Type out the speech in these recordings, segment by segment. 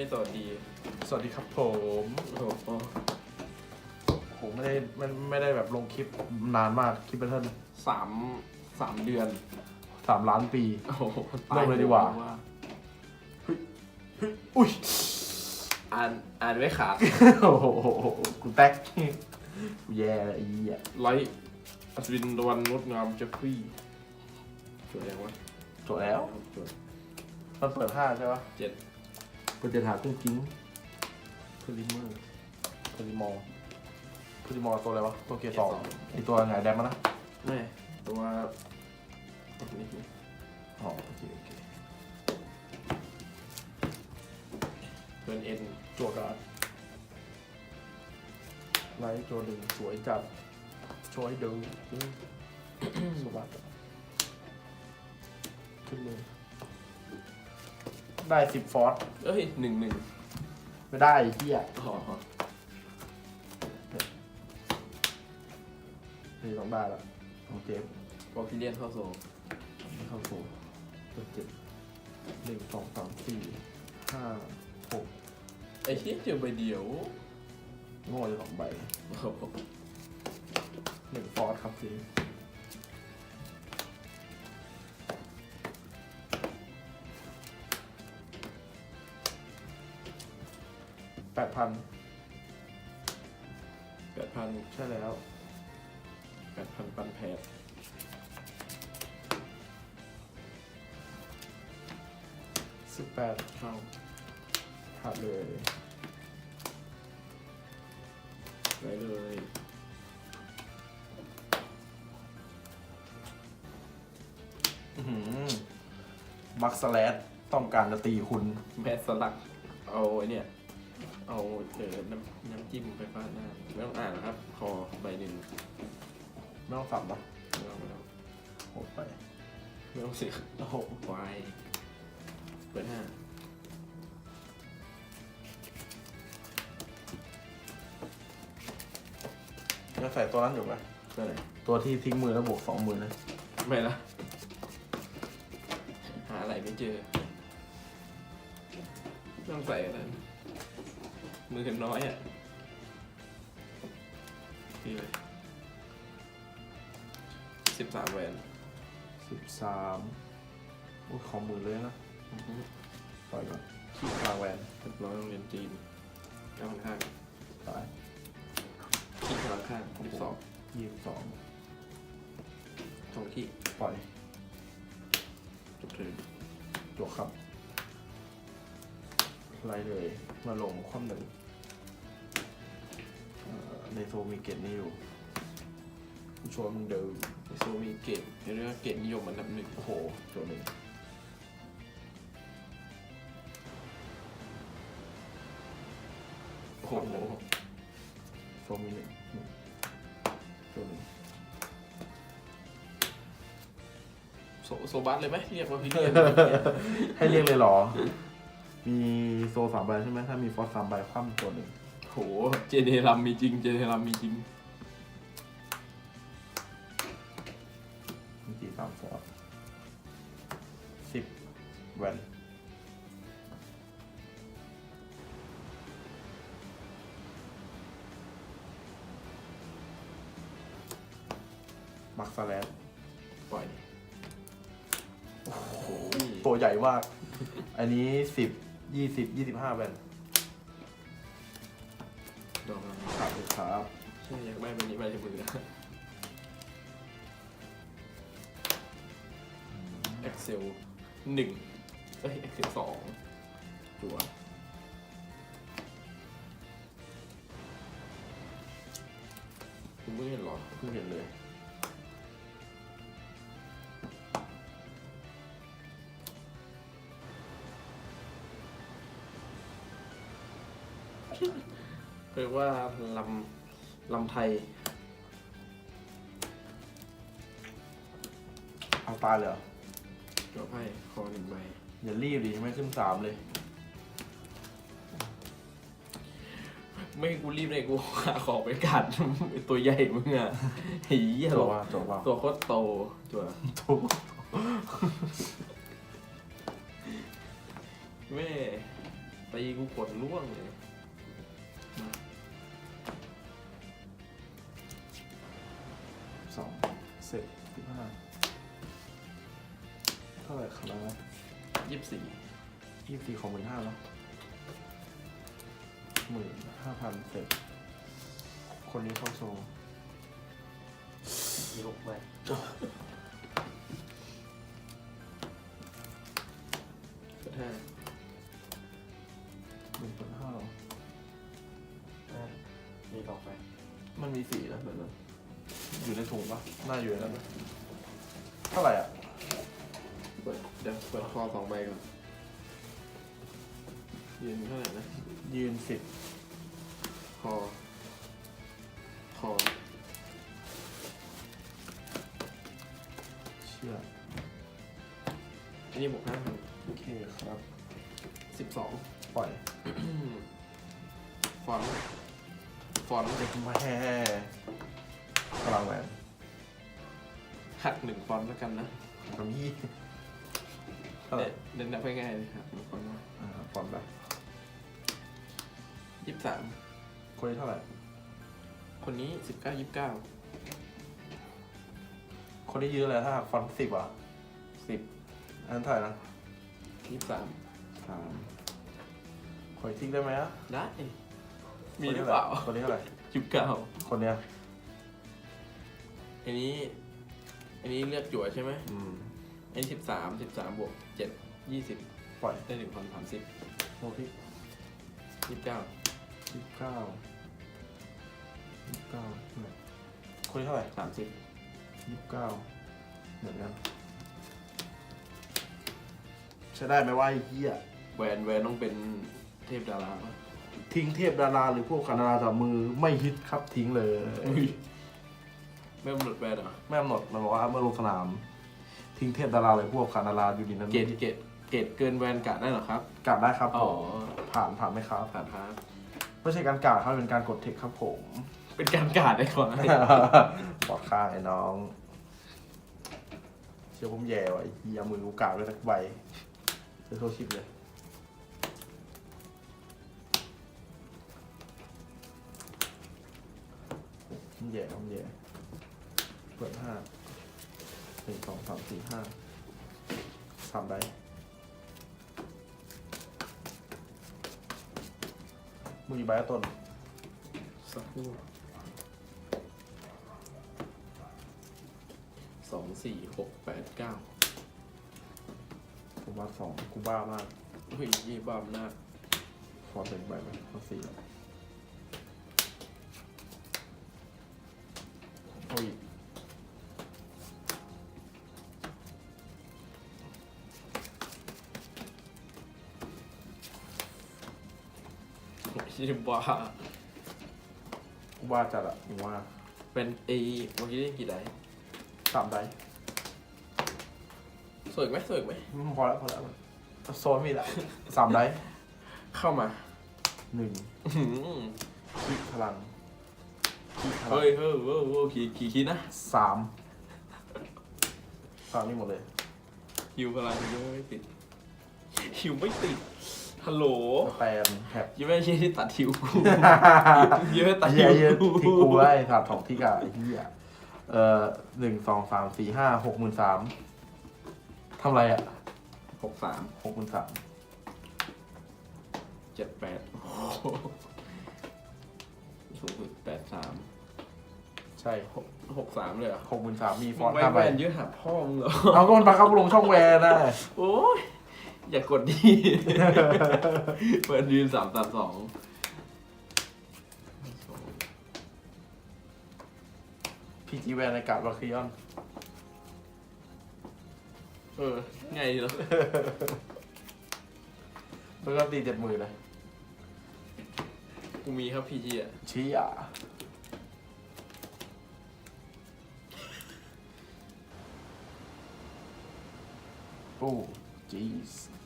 ไม่สวัสดีสวัสดีครับผมโอ้โหผมไม่ได้ไม่ไม่ได้แบบลงคลิปนานมากคลิปเบทเทิลสามสามเดือนสามล้านปี โอ้โหลงเลยดีกว่าว่า อุ้ยอ่านอ่านไม่ขาดโอ้โหกูแตกกูแย่เลยไอ้เหี้ยไลท์อัศวินดวันงดงามเจฟฟรีย์สวยยังวะจบแล้วสวยมันเปิดห้าใช่ปะเจ็ด เปิดเจ็ดหากุ้งกิ้งพลิเมอร์พลิมอร์พลิมอร์ตัวอะไรวะ ตัวเกียร์สองไอตัวไงแดมมันนะไม่ตัวนี่นี่อ๋อโอเคโอเคเพื่อนเอ็นจั่วการ์ดไลท์จั่วหนึ่งสวยจัดโชว์ให้ดูสวัสดขึ้นเลย ได้สิบฟอร์สเอ้ยหนึ่งหนึ่งไม่ได้ไอ้เหี้ยอ๋อนี่ต้องได้ละของเจฟบอลคิเลียนเข้าโซ่ไม่เข้าสู่ตัวเจ็ดหนึ่งสองสามสี่ห้าหกไอ้เหี้ยเจอใบเดียวโง่เลยสองใบโอ้โหหนึ่งฟอร์สครับพี่ พันแปดพันใช่แล้วแปดพันปันแพดสิบแปดเข้าขาดเลยไปเลยอื้อหือมักสแลดต้องการจะตีคุณแมสลัก เอาไอเนี่ย เอาเออน้ำน้ำจิ้มไปฟาดหน้าไม่ต้องอ่านนะครับ คอใบหนึ่งไม่ต้องสับนะไม่ต้องไม่ต้องโหดไปไม่ต้องเสียโอ้โหควายเปิดห้ายังใส่ตัวนั้นอยู่ไหมตัวไหนตัวที่ทิ้งมือแล้วบวกสองมือนะไม่ละหาอะไรไม่เจอ ต้องใส่อะไร มือน้อยอะนี่เลยสิบสามแหวนสิบสามโอ้ยขอมือเลยนะอือฮึปล่อยก่อนขี้กลางแวนเรียบร้อยโรงเรียนจีนเก้าพันห้าตายขี้กลางข้างสิบสองยี่สิบสองสองขี้ปล่อยจบเทิร์นจวกครับไล่เลย มาลงความหนึ่งเอ่อ ในโซมีเกตนี้อยู่ผู้ชมมึงเดิมไอโซมีเกตเรียกว่าเกตนิยมอันดับหนึ่งโอ้โหตัวหนึ่งโอ้โหโซมีหนึ่งหนึ่งตัวหนึ่งโซโซบัสเลยไหมเรียกว่าพี่เรียนให้เรียกเลยเหรอ มีโซสามใบใช่ไหมถ้ามีฟอสสามใบคว่ำตัวหนึ่ง โห เจเนรัมมีจริง เจเนรัมมีจริงมีกี่สามฟอสสิบแวนมักซาแลนปล่อยโอ้โหโอ้ยตัวใหญ่มาก อันนี้สิบยี่สิบยี่สิบห้าแวน เลยครับใช่อยากได้ใบนี้ใบในมือนะเอ็กเซลหนึ่งเอ้ยเอ็กเซลสองจัวคุณไม่เห็นเหรอเพิ่งเห็นเลย เรียกว่าลำลำไทยเอาตายเลยเหรอจวไพ่คอหนึ่งใบอย่ารีบดิไม่ขึ้นสามเลย ไม่ให้กูรีบเลยกูหาของไปกัด ตัวใหญ่มึงอะไอ้เหี้ยจบว่าจบว่าตัวโคตรโตตัวถูกแม่ตีตีกูกดล่วงเลย องเสร็จสิบห้าเท่าไหร่ครับนะยี่สิบสี่ยี่สิบสี่ของหมื่นห้าเนาะหมื่นห้าพันเสร็จ คนนี้เข้าโซมีหกใบเปิดห้าหนึ่งพันห้าหรออ่ามีสองใบมันมีสี่นะแบบนั้น อยู่ในถุงปะน่าอยู่ในนั้นนะเท่าไหร่อะเปิดเดี๋ยวเปิดคอสองใบก่อนยืนเท่าไหร่นะ ยืนสิบคอ คอ เชื่ออันนี้บวกห้าพันโอเคครับสิบสองปล่อย ฟอนต์ฟอนต์ เด็กมาแห่ พลังแหวนหักหนึ่งฟอนต์แล้วกันนะกับยี่เท่าไหร่เน้นนับง่ายๆเลยครับหนึ่งฟอนต์อ่าปอนด์แบบยี่สิบสามคนนี้เท่าไหร่ คนนี้สิบเก้ายี่สิบเก้าคนนี้ยืนเลยถ้าหากฟอนต์สิบอะสิบอันนั้นเท่าไหร่นะยี่สิบสามสามขอยทิ้งได้ไหมอะได้ มีคนหนี้รือเปล่าคนนี้เท่าไหร่ยี่สิบเก้าคนเนี้ย อันนี้ อันนี้เลือกจั่วใช่ไหมอืมอันนี้สิบสามสิบสามบวกเจ็ดยี่สิบปล่อยได้หนึ่งพันสามสิบโมพิยี่สิบเก้ายี่สิบเก้ายี่สิบเก้าคนนี้เท่าไหร่สามสิบยี่สิบเก้าเหมือนกันใช้ได้ไหมว่าไอ้เหี้ยแหวนแหวนต้องเป็นเทพดาราปะทิ้งเทพดาราหรือพวกคณดาราจับมือไม่ฮิตครับทิ้งเลย อุ้ย ไม่กำหนดแหวนเหรอไม่กำหนดมันบอกว่าเมื่อลงสนาม ทิ้งเทพดาราหรือพวกคณดาราอยู่ในนั้นเกรดเกรดเกรดเกินแหวนกะได้เหรอครับกลับได้ครับอ๋ผอมผ่านผ่านไหมครับ ผ่านพาร์ทไม่ใช่การกาดครับเป็นการกดเทคครับผม เป็นการกาดได้ก่อนนะปอดข้างไอ้น้อง เชื่อผมแย่ว่ะไอ้เหี้ยมือกูกาดไว้สักใบเชื่อโทษชิปเลย ผมแย่ผมแย่ เปิดห้าหนึ่งสองสามสี่ห้าสามใบมือกี่ใบอะต้นสักครู่สองสี่หกแปดเก้าผมว่าสองกูบ้ามากเฮ้ยยี่บ้ามนาจฟอนต์เป็นใบไหมฟอนต์สี่โยี่บ้ากูบ้าจัดอะกูว่าเป็นเอเมื่อกี้ได้กี่ไดสามใบสวยไหมสวยไหม อืมพอแล้วพอแล้วโซนมีละสามใบเข้ามาหนึ่งอื้อหือคีพลังคีพลังเฮ้ยเฮ้ยเฮ้ยเฮ้ยขี่ขี่คิดนะสามสามนี่หมดเลย ฮิวพลังฮิวไม่ติดฮิวไม่ติด ฮัลโหลสแตนแฮปยังไม่ใช่ที่ตัดฮิวกูยังไม่ตัไอ้ดเหี้ฮิยวไอ้เหี้ยกูที่กูไอ้ถาดสองที่กะไอ้เหี้ยเอ่อหนึ่งสองสามสี่ห้าหกหมื่นสามทำไรอะหกสามหกหมื่นสามเจ็ดแปดโอ้โหสูงสุดแปดสามใช่หกหกสามเลยเหรอหกหมื่นสามมีฟมึองนต์ไว้ห้าแหใบวนเยอะหาพ่อมึงเหรอ เอาก็มันบังคับลงช่องแวนนะโอ้ย อย่ากดดี เปิดยืนสามสามสองพีจีแวนในกาดวาคิออน เออ ไงเนาะแล้วก็ตีเจ็ดหมื่นเลยกูมีครับพีจีอะชี้อะโอ้จีสเ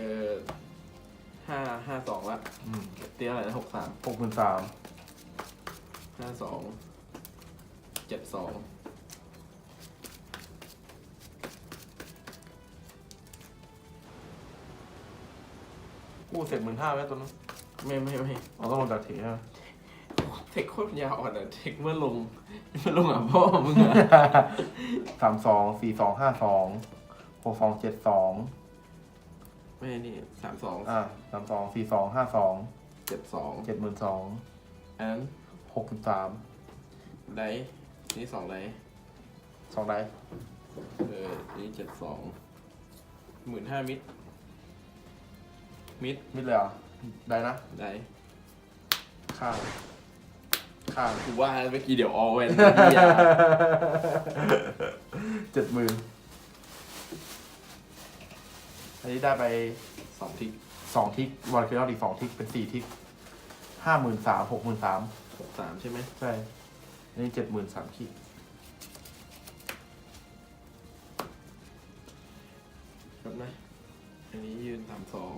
ออห้าห้าสองละอืมเตี้ยอะไรนะหกสามหกหมื่นสามห้าสองเจ็ดสองกู้เสร็จหมื่นห้าไหมตัวนั้นไม่ไม่ไม่เราต้องลงจากเถีใช่ไหมเทคโคตรยาวอ่อนอะ เทคเมื่อลงเมื่อลงอะพ่อมึงอะสามสองสี่สองห้าสองหกสองเจ็ดสอง ไม่นี่สามสองอะสามสองสี่สองห้าสองเจ็ดสองเจ็ดหมื่นสองอันนั้นหกสิบสามไดฟ์นี่สองไดฟ์สองได้เออนี่เจ็ดสองหมื่นห้ามิดมิดมิดเลยเหรอได้นะไดฟ์ข้างข้างกูว่าเมื่อกี้เดี๋ยวออเวนเจ็ดหมื่น อันนี้ได้ไปสองทิกสองทิกวันคือเอาอีกสองทิกเป็นสี่ทิกห้าหมื่นสามหกหมื่นสามหกสามใช่ไหมใช่อันนี้เจ็ดหมื่นสามทิกครับนะ อันนี้ยืนสามสอง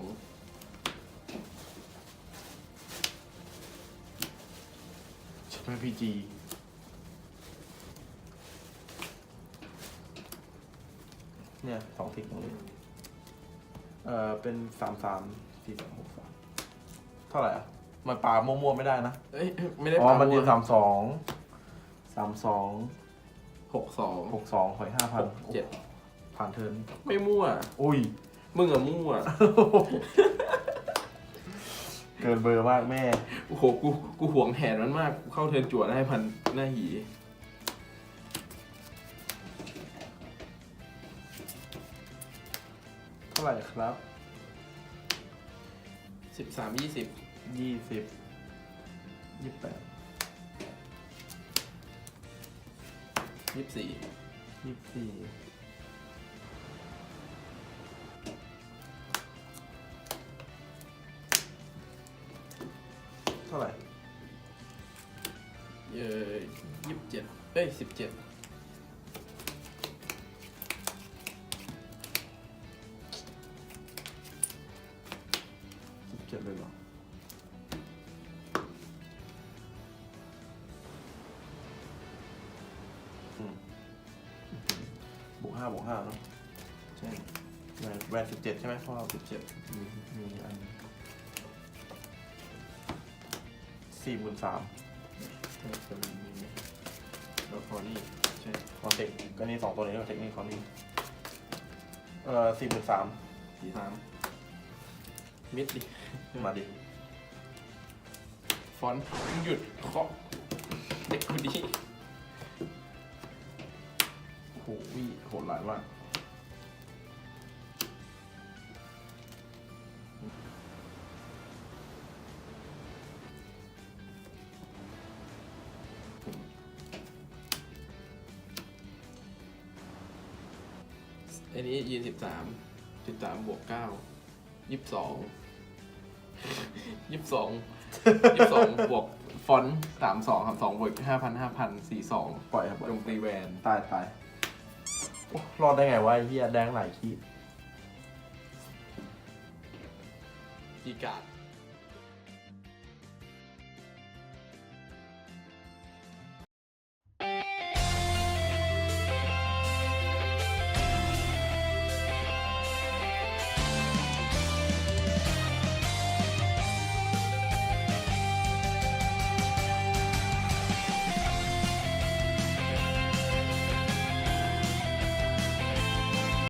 ใช่ไหมพีจีเนี่ยสองทิกตรงนี้ เออเป็นสามสามสี่สามหกสามเท่าไหร่อะ มันปลามั่วๆไม่ได้นะ เอ้ยไม่ได้อ๋อปามันมัยืนสามสองสามสองหกสองหกสองหอยห้าพัหนกเจ็ดผ่านเทิร์นไม่มั่ว อุ้ย มึงอะมั่ว เกินเบอร์มากแม่ โอ้โห กู กูหวงแหนมันมาก กูเข้าเทิร์นจวดได้พันหน้าหีาไหร่ครับสิบสามยี่สิบยี่สิบยี่แปดยี่สี่ยี่สี่เท่าไหร่เออยี่สิบเจ็ดเอ้ยสิบเจ็ด เจ็ดเลยเหรออืมบวกห้าบวกห้าเนาะใช่แวนแวนสิบเจ็ดใช่ไหมเพราะเราสิบเจ็ดมีมีอันสี่หมื่นสามเออจะมีมีไหมแล้วพอนี่ใช่คอนเทคก็นี่สองตัวนี้ก็เทคนิคคอนนี้เอ่อสี่หมื่นสามสี่สาม มิดดิมาดิ ฟอนต์มึงหยุดเคาะเด็กกูดีโอ้โหวิโหดหลายมากอันนี้ยืนสิบสามสิบสามบวกเก้ายี่สิบสอง ยี่สิบสองยี่สิบสองบวกฟอนต์สามสองสามสองบวกห้าพันห้าพันสี่สองปล่อยครับปล่อย ลงตีแวนตายตายโอ้รอดได้ไงวะไอ้เฮียแดงหลายขีด กีการ์ด